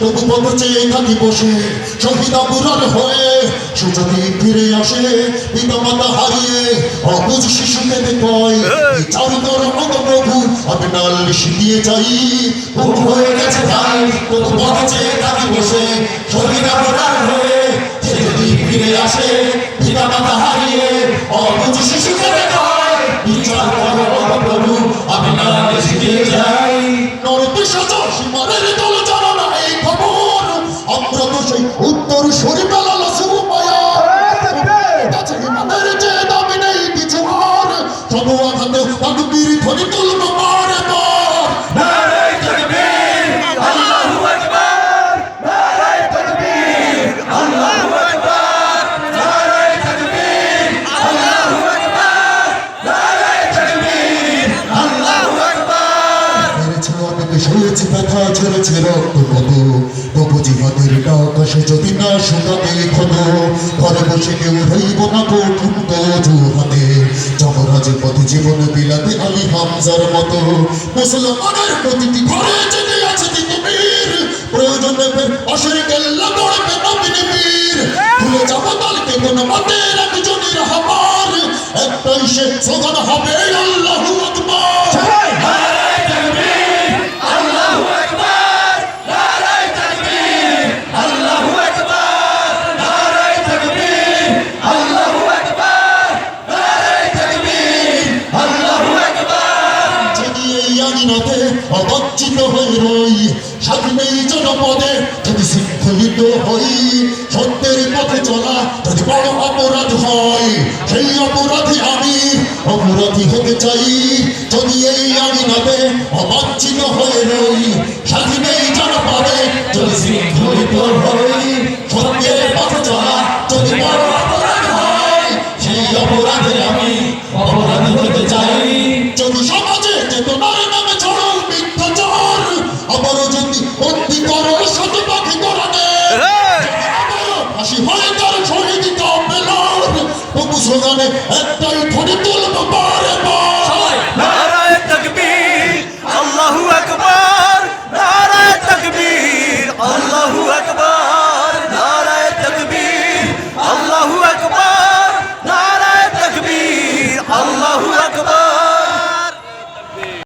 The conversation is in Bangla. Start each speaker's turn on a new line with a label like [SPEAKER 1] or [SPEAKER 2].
[SPEAKER 1] তবু কত চেয়ে থাকি বসে শহীদ আবুরার হয়ে। সে যদি ফিরে আসে পিতা মাতা হারিয়ে অবুঝ শিশুকে কয় চাল তোর মত প্রভু নালিশ দিয়ে যাই। বহু হয়ে গেছে ভাই তবু কত চেয়ে থাকি বসে শহীদ আবুরার হয়ে। যদি ফিরে আসে পিতা মাতা হারিয়ে অবুঝ শিশুকে কয় বিচার করো প্রভু আমি নালিশ দিয়ে যাই। নরতে সাজা সীমারের আমরা তো সেই উত্তর সরি পেলাল সুমায়া কাছে যে নেই কিছু আর আঘাতে শুয়েছে ব্যথা, ছেড়েছে রক্ত কত? তবু জিহাদের আকাশে যদি না শুকাতে ক্ষত, ঘরে বসে কেউ হইব না কঠিন হাতে যমরাজের পথে জীবন বিলাতে আলী হামজার মতো। মুসলমানের প্রতিটি ঘরে জেগে আছে তিতুমির প্রয়োজনে ফের অসের কেল্লা গড়বে নবীন বীর ভুলে যাব দলকে কোন মতের একজনের হামার একটাই সে সোগান হবে, আল্লাহু আকবার
[SPEAKER 2] নারায়ে তাকবীর আল্লাহু আকবার নারায়ে তাকবীর আল্লাহু আকবার নারায়ে তাকবীর আল্লাহু আকবার নারায়ে তাকবীর আল্লাহু আকবার
[SPEAKER 1] যদি এই হয়ে রই। স্বাধীন এই জনপদে যদি শৃঙ্খলিত হই সত্যের পথে চলা যদি বড় অপরাধ হয়, সেই অপরাধী আমি অপরাধী হতে চাই। যদি এই আঙিনাতে অবাঞ্ছিত হয়ে রই স্বাধীন এই জনপদে যদি শৃঙ্খলিত হই বন্দি করো শত পাখি করানে হাসি হয় তার শহীদ তবু স্লোগানে একটাই ধরে তুলব বারে বার।